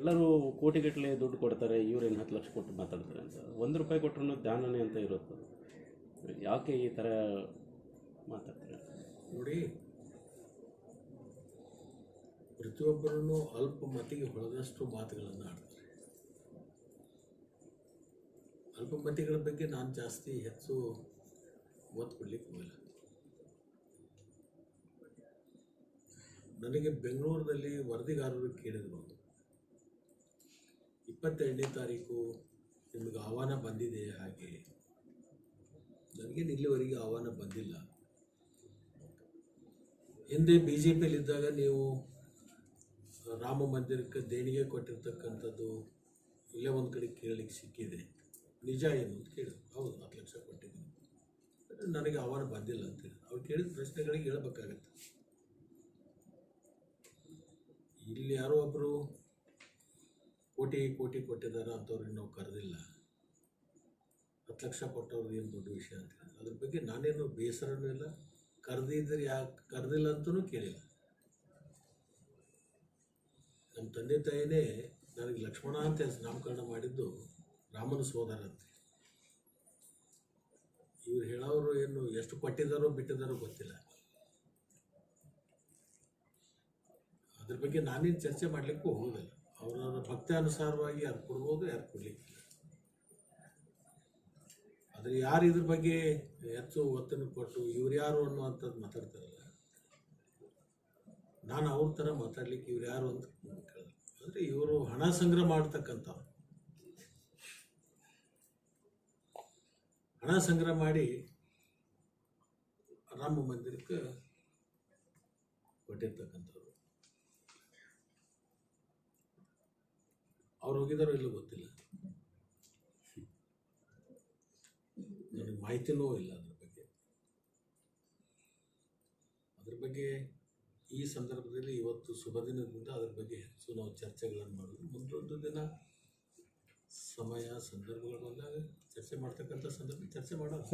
ಎಲ್ಲರೂ ಕೋಟಿಗಟ್ಟಲೆ ದುಡ್ಡು ಕೊಡ್ತಾರೆ, ಇವ್ರೇನು ಹತ್ತು ಲಕ್ಷ ಕೊಟ್ಟು ಮಾತಾಡ್ತಾರೆ ಅಂತ. ಒಂದು ರೂಪಾಯಿ ಕೊಟ್ಟರು ಧ್ಯಾನನೇ ಅಂತ ಇರುತ್ತೆ. ಯಾಕೆ ಈ ಥರ ಮಾತಾಡ್ತಾರೆ? ನೋಡಿ ಪ್ರತಿಯೊಬ್ಬರೂ ಅಲ್ಪ ಮತಿಗೆ ಹೊಳೆದಷ್ಟು ಮಾತುಗಳನ್ನು ಆಡ್ತಾರೆ. ಅಲ್ಪಮತಿಗಳ ಬಗ್ಗೆ ನಾನು ಜಾಸ್ತಿ ಹೆಚ್ಚು ಒತ್ತು ಕೊಡ್ಲಿಕ್ಕೆ ಹೋಗಿಲ್ಲ. ನನಗೆ ಬೆಂಗಳೂರಿನಲ್ಲಿ ವರದಿಗಾರರು ಕೇಳಿದ್ರು. ಇಪ್ಪತ್ತೆರಡನೇ ತಾರೀಕು ನಿಮಗೆ ಆಹ್ವಾನ ಬಂದಿದೆ ಹಾಗೆ. ನನಗೇನು ಇಲ್ಲಿವರೆಗೆ ಆಹ್ವಾನ ಬಂದಿಲ್ಲ. ಹಿಂದೆ ಬಿ ಜೆ ಪಿಯಲ್ಲಿದ್ದಾಗ ನೀವು ರಾಮ ಮಂದಿರಕ್ಕೆ ದೇಣಿಗೆ ಕೊಟ್ಟಿರ್ತಕ್ಕಂಥದ್ದು ಇಲ್ಲೇ ಒಂದು ಕಡೆ ಕೇಳಲಿಕ್ಕೆ ಸಿಕ್ಕಿದೆ. ನಿಜ ಏನು ಅಂತ ಕೇಳಿದ್ರು. ಹೌದು, ಹತ್ತು ಲಕ್ಷ ಕೊಟ್ಟಿದ್ದೀನಿ. ನನಗೆ ಆಹ್ವಾನ ಬಂದಿಲ್ಲ ಅಂತೇಳಿ ಅವ್ರು ಕೇಳಿದ ಪ್ರಶ್ನೆಗಳಿಗೆ ಹೇಳ್ಬೇಕಾಗತ್ತೆ. ಇಲ್ಲಿ ಯಾರೋ ಒಬ್ಬರು ಕೋಟಿ ಕೋಟಿ ಕೊಟ್ಟಿದ್ದಾರೆ ಅಂಥವ್ರಿಗೆ ನಾವು ಕರೆದಿಲ್ಲ. ಹತ್ತು ಲಕ್ಷ ಕೊಟ್ಟವ್ರದ್ದು ಏನು ದೊಡ್ಡ ವಿಷಯ ಅಂತ ಅದ್ರ ಬಗ್ಗೆ ನಾನೇನು ಬೇಸರನೂ ಇಲ್ಲ. ಕರೆದಿದ್ರೆ ಯಾಕೆ, ಕರೆದಿಲ್ಲ ಅಂತಲೂ ಕೇಳಿಲ್ಲ. ನಮ್ಮ ತಂದೆ ತಾಯಿನೇ ನನಗೆ ಲಕ್ಷ್ಮಣ ಅಂತ ನಾಮಕರಣ ಮಾಡಿದ್ದು ರಾಮನ ಸೋದರ ಅಂತ ಇವ್ರು ಹೇಳೋರು ಏನು ಎಷ್ಟು ಕೊಟ್ಟಿದ್ದಾರೋ ಬಿಟ್ಟಿದ್ದಾರೋ ಗೊತ್ತಿಲ್ಲ. ಅದ್ರ ಬಗ್ಗೆ ನಾನೇನು ಚರ್ಚೆ ಮಾಡಲಿಕ್ಕೂ ಹೋಗೋದಿಲ್ಲ. ಅವರವರ ಭಕ್ತಾನುಸಾರವಾಗಿ ಯಾರು ಕೊಡ್ಬೋದು ಯಾರು ಕೊಡ್ಲಿಕ್ಕಿಲ್ಲ ಆದರೆ ಯಾರು ಇದ್ರ ಬಗ್ಗೆ ಹೆಚ್ಚು ಒತ್ತನ್ನು ಕೊಟ್ಟು ಇವ್ರು ಯಾರು ಅನ್ನುವಂಥದ್ದು ಮಾತಾಡ್ತಾರಲ್ಲ? ನಾನು ಅವ್ರ ಥರ ಮಾತಾಡ್ಲಿಕ್ಕೆ ಇವ್ರು ಯಾರು ಅಂತ ಅಂದರೆ ಇವರು ಹಣ ಸಂಗ್ರಹ ಮಾಡ್ತಕ್ಕಂಥ ಹಣ ಸಂಗ್ರಹ ಮಾಡಿ ರಾಮ ಮಂದಿರಕ್ಕೆ ಕೊಟ್ಟಿರ್ತಕ್ಕಂಥವ್ರು. ಅವ್ರು ಹೋಗಿದಾರೋ ಇಲ್ಲೋ ಗೊತ್ತಿಲ್ಲ. ನನಗೆ ಮಾಹಿತಿನೂ ಇಲ್ಲ ಅದ್ರ ಬಗ್ಗೆ. ಅದ್ರ ಬಗ್ಗೆ ಈ ಸಂದರ್ಭದಲ್ಲಿ ಇವತ್ತು ಶುಭ ದಿನದಿಂದ ಅದ್ರ ಬಗ್ಗೆ ಹೆಚ್ಚು ನಾವು ಚರ್ಚೆಗಳನ್ನು ಮಾಡೋದು. ಮುಂದೊಂದು ದಿನ ಸಮಯ, ಸಂದರ್ಭಗಳು ಬಂದಾಗ ಚರ್ಚೆ ಮಾಡ್ತಕ್ಕಂಥ ಸಂದರ್ಭ ಚರ್ಚೆ ಮಾಡೋದು